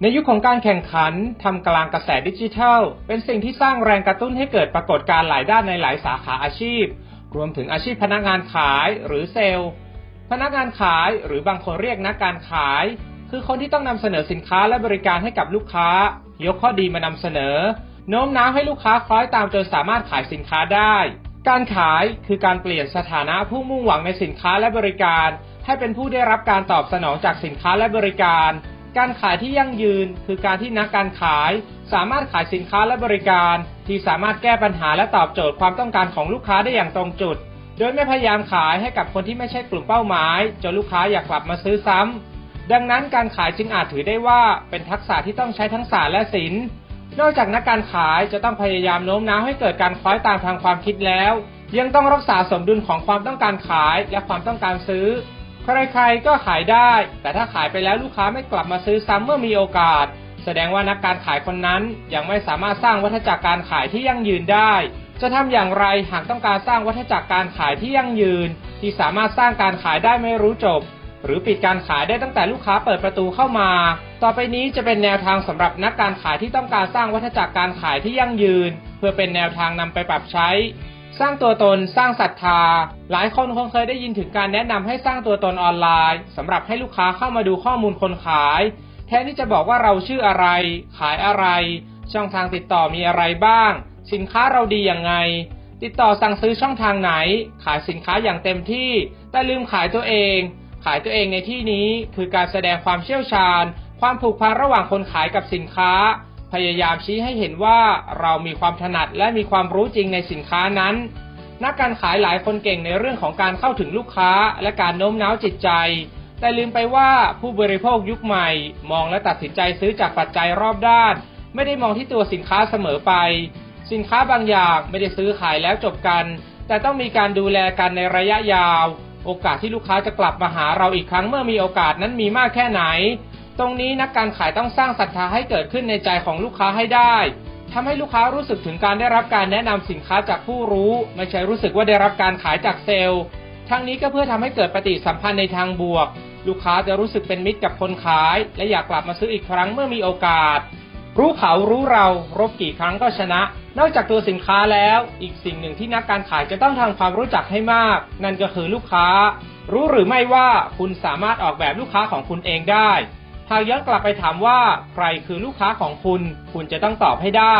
ในยุคของการแข่งขันทำกลางกระแสดิจิทัล เป็นสิ่งที่สร้างแรงกระตุ้นให้เกิดปรากฏการณ์หลายด้านในหลายสาขาอาชีพ รวมถึงอาชีพพนักงานขายหรือเซลล์ พนักงานขายหรือบางคนเรียกนักการขาย คือคนที่ต้องนำเสนอสินค้าและบริการให้กับลูกค้า ยกข้อดีมานำเสนอ โน้มน้าวให้ลูกค้าคล้อยตามจนสามารถขายสินค้าได้ การขายคือการเปลี่ยนสถานะผู้มุ่งหวังในสินค้าและบริการ ให้เป็นผู้ได้รับการตอบสนองจากสินค้าและบริการ การขายที่ยั่งยืน คือการที่นักการขาย สามารถขายสินค้าและบริการ ที่สามารถแก้ปัญหาและตอบโจทย์ความต้องการของลูกค้าได้อย่างตรงจุด โดยไม่พยายามขายให้กับคนที่ไม่ใช่กลุ่มเป้าหมายจนลูกค้าอยากกลับมาซื้อซ้ำดังนั้นการขายจึงอาจถือได้ว่าเป็นทักษะที่ต้องใช้ทั้งศาสตร์และศิลป์นอกจากนักการขายจะต้องพยายามโน้มน้าวให้เกิดการคล้อยตามทางความคิดแล้ว ยังต้องรักษาสมดุลของความต้องการขายและความต้องการซื้อ ใครๆก็ขายได้ แต่ถ้าขายไปแล้วลูกค้าไม่กลับมาซื้อซ้ำเมื่อมีโอกาส แสดงว่านักการขายคนนั้นยังไม่สามารถสร้างวัฏจักรการขายที่ยั่งยืนได้ จะทำอย่างไรหากต้องการสร้างวัฏจักรการขายที่ยั่งยืน ที่สามารถสร้างการขายได้ไม่รู้จบ หรือปิดการขายได้ตั้งแต่ลูกค้าเปิดประตูเข้ามา ต่อไปนี้จะเป็นแนวทางสำหรับนักการขายที่ต้องการสร้างวัฏจักรการขายที่ยั่งยืน เพื่อเป็นแนวทางนำไปปรับใช้ สร้างตัวตนสร้างศรัทธา หลายคนคงเคยได้ยินถึงการแนะนำให้สร้างตัวตนออนไลน์สำหรับให้ลูกค้าเข้ามาดูข้อมูลคนขาย แทนที่จะบอกว่าเราชื่ออะไร ขายอะไร ช่องทางติดต่อมีอะไรบ้าง สินค้าเราดีอย่างไง ติดต่อสั่งซื้อช่องทางไหน ขายสินค้าอย่างเต็มที่ แต่ลืมขายตัวเอง ขายตัวเองในที่นี้คือการแสดงความเชี่ยวชาญ ความผูกพันระหว่างคนขายกับสินค้า พยายามชี้ให้เห็นว่าเรามีความถนัดและมีความรู้จริงในสินค้านั้น นักการขายหลายคนเก่งในเรื่องของการเข้าถึงลูกค้าและการโน้มน้าวจิตใจ แต่ลืมไปว่าผู้บริโภคยุคใหม่ มองและตัดสินใจซื้อจากปัจจัยรอบด้าน ไม่ได้มองที่ตัวสินค้าเสมอไป สินค้าบางอย่างไม่ได้ซื้อขายแล้วจบกัน แต่ต้องมีการดูแลกันในระยะยาว โอกาสที่ลูกค้าจะกลับมาหาเราอีกครั้งเมื่อมีโอกาสนั้นมีมากแค่ไหน ตรงนี้นักการขายต้องสร้างศรัทธาให้เกิดขึ้นในใจของลูกค้าให้ได้ทำให้ลูกค้ารู้สึกถึงการได้รับการแนะนำสินค้าจากผู้รู้ ไม่ใช่รู้สึกว่าได้รับการขายจากเซลล์ ทั้งนี้ก็เพื่อทำให้เกิดปฏิสัมพันธ์ในทางบวก ลูกค้าจะรู้สึกเป็นมิตรกับคนขาย และอยากกลับมาซื้ออีกครั้งเมื่อมีโอกาส รู้เขารู้เรารบกี่ครั้งก็ชนะ นอกจากตัวสินค้าแล้ว อีกสิ่งหนึ่งที่นักการขายจะต้องทำความรู้จักให้มาก นั่นก็คือลูกค้า รู้หรือไม่ว่าคุณสามารถออกแบบลูกค้าของคุณเองได้ หากย้อนกลับไปถามว่าใครคือลูกค้าของคุณ คุณจะต้องตอบให้ได้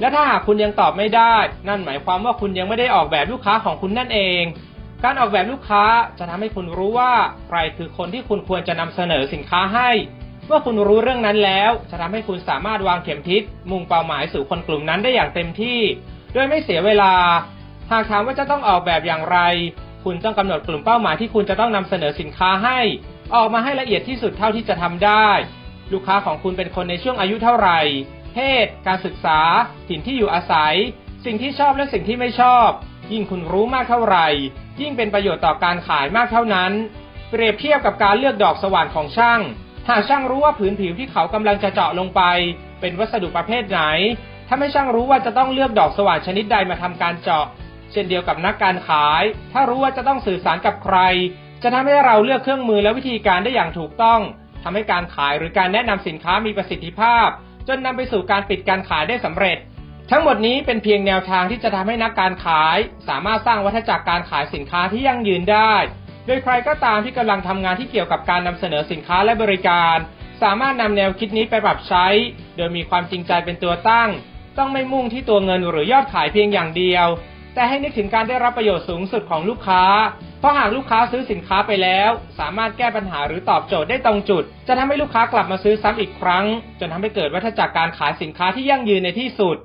และถ้าหากคุณยังตอบไม่ได้ นั่นหมายความว่าคุณยังไม่ได้ออกแบบลูกค้าของคุณนั่นเอง การออกแบบลูกค้าจะทำให้คุณรู้ว่าใครคือคนที่คุณควรจะนำเสนอสินค้าให้ เมื่อคุณรู้เรื่องนั้นแล้ว จะทำให้คุณสามารถวางเข็มทิศ มุ่งเป้าหมายสู่คนกลุ่มนั้นได้อย่างเต็มที่ โดยไม่เสียเวลา หากถามว่าจะต้องออกแบบอย่างไร คุณต้องกำหนดกลุ่มเป้าหมายที่คุณจะต้องนำเสนอสินค้าให้ ออกมาให้ละเอียดที่สุดเท่าที่จะทำได้ ลูกค้าของคุณเป็นคนในช่วงอายุเท่าไหร่ เพศ การศึกษา ถิ่นที่อยู่อาศัย สิ่งที่ชอบและสิ่งที่ไม่ชอบ ยิ่งคุณรู้มากเท่าไหร่ ยิ่งเป็นประโยชน์ต่อการขายมากเท่านั้น เปรียบเทียบกับการเลือกดอกสว่านของช่าง หากช่างรู้ว่าผืนผิวที่เขากำลังจะเจาะลงไป เป็นวัสดุประเภทไหนถ้าไม่ช่างรู้ว่าจะต้องเลือกดอกสว่านชนิดใดมาทำการเจาะ เช่นเดียวกับนักการขาย ถ้ารู้ว่าจะต้องสื่อสารกับใคร จะทำให้เราเลือกเครื่องมือและวิธีการได้อย่างถูกต้องทำให้การขายหรือการแนะนำสินค้ามีประสิทธิภาพ จนนำไปสู่การปิดการขายได้สำเร็จ ทั้งหมดนี้เป็นเพียงแนวทางที่จะทำให้นักการขาย สามารถสร้างวัฏจักรการขายสินค้าที่ยั่งยืนได้ โดยใครก็ตามที่กำลังทำงานที่เกี่ยวกับการนำเสนอสินค้าและบริการ สามารถนำแนวคิดนี้ไปปรับใช้ โดยมีความจริงใจเป็นตัวตั้ง ต้องไม่มุ่งที่ตัวเงินหรือยอดขายเพียงอย่างเดียว แต่ให้นึกถึงการได้รับประโยชน์สูงสุดของลูกค้า เพราะหากลูกค้าซื้อสินค้าไปแล้ว สามารถแก้ปัญหาหรือตอบโจทย์ได้ตรงจุด จะทำให้ลูกค้ากลับมาซื้อซ้ำอีกครั้ง จนทำให้เกิดวัฏจักรการขายสินค้าที่ยั่งยืนในที่สุด